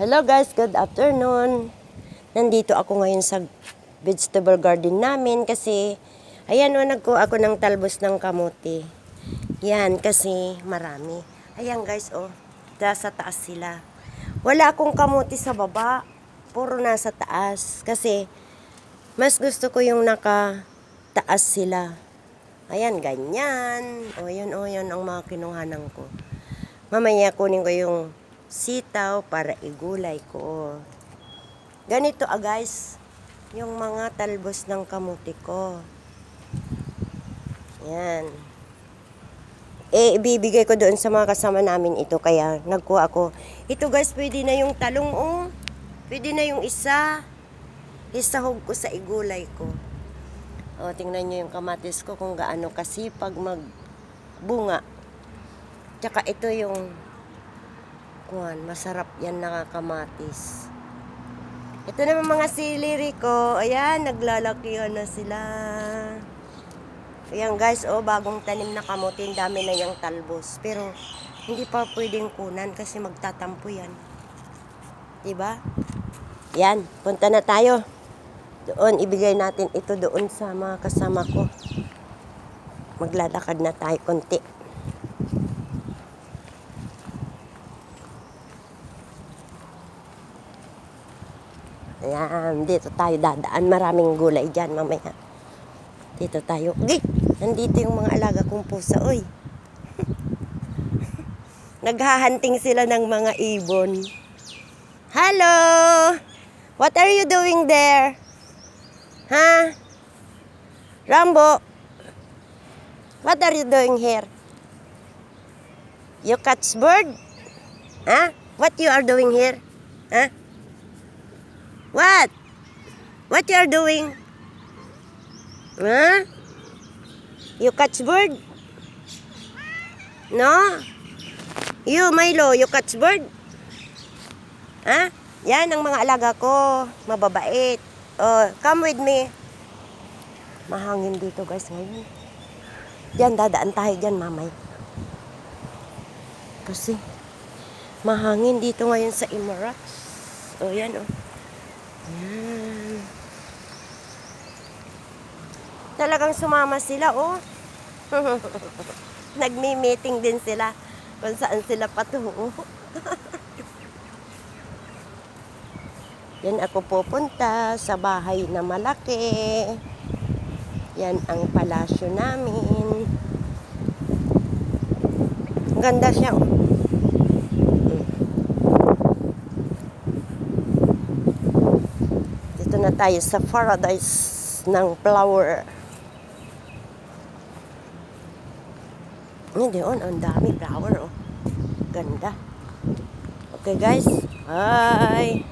Hello guys, good afternoon. Nandito ako ngayon sa vegetable garden namin kasi ayan o, nagkuha ako ng talbos ng kamote. Yan, kasi marami. Ayan guys, oh, nasa taas sila. Wala akong kamote sa baba, puro nasa taas. Kasi mas gusto ko yung naka taas sila. Ayan, ganyan. O, yun, o, yun ang mga kinuhanan ko. Mamaya kunin ko yung sitaw para igulay ko. Ganito ah guys, yung mga talbos ng kamuti ko. Yan. Eh, ibibigay ko doon sa mga kasama namin ito, kaya nagkuha ako. Ito guys, pwede na yung talong oh. Pwede na yung isa. Isahog ko sa igulay ko. O, tingnan nyo yung kamatis ko kung gaano kasipag magbunga. Tsaka ito yung kuhan, masarap yan nakakamatis. Ito naman mga siliri ko. Ayan, naglalakihan na sila. Ayan guys, oh, bagong tanim na kamote. Ang dami na yung talbos. Pero, hindi pa pwedeng kunan kasi magtatampo yan. Diba? Yan, punta na tayo. Doon, ibigay natin ito doon sa mga kasama ko. Maglalakad na tayo konti. Ayan, dito tayo dadaan. Maraming gulay dyan mamaya. Dito tayo. Gay! Nandito yung mga alaga kong pusa, oy. Naghahanting sila ng mga ibon. Hello! What are you doing there? Ha? Rambo? What are you doing here? You catch bird? Ha? What you are doing here? Ha? What? What you are doing? Huh? You catch bird? No? You, Milo, you catch bird? Ha? Yan ang mga alaga ko. Mababait. Oh, come with me. Mahangin dito guys ngayon. Diyan, dadaan tayo dyan, mamay. Kasi, mahangin dito ngayon sa Emirates. O, yan, o. Yan. Talagang sumama sila, oh. Nagmi-meeting din sila kung saan sila patungo. Yan ako pupunta sa bahay na malaki. Yan ang palasyo namin. Ganda siya. oh. Mm. Dito na tayo sa paradise ng flower. Hindi, on, ang dami flower, oh. Ganda. Okay, guys. Bye.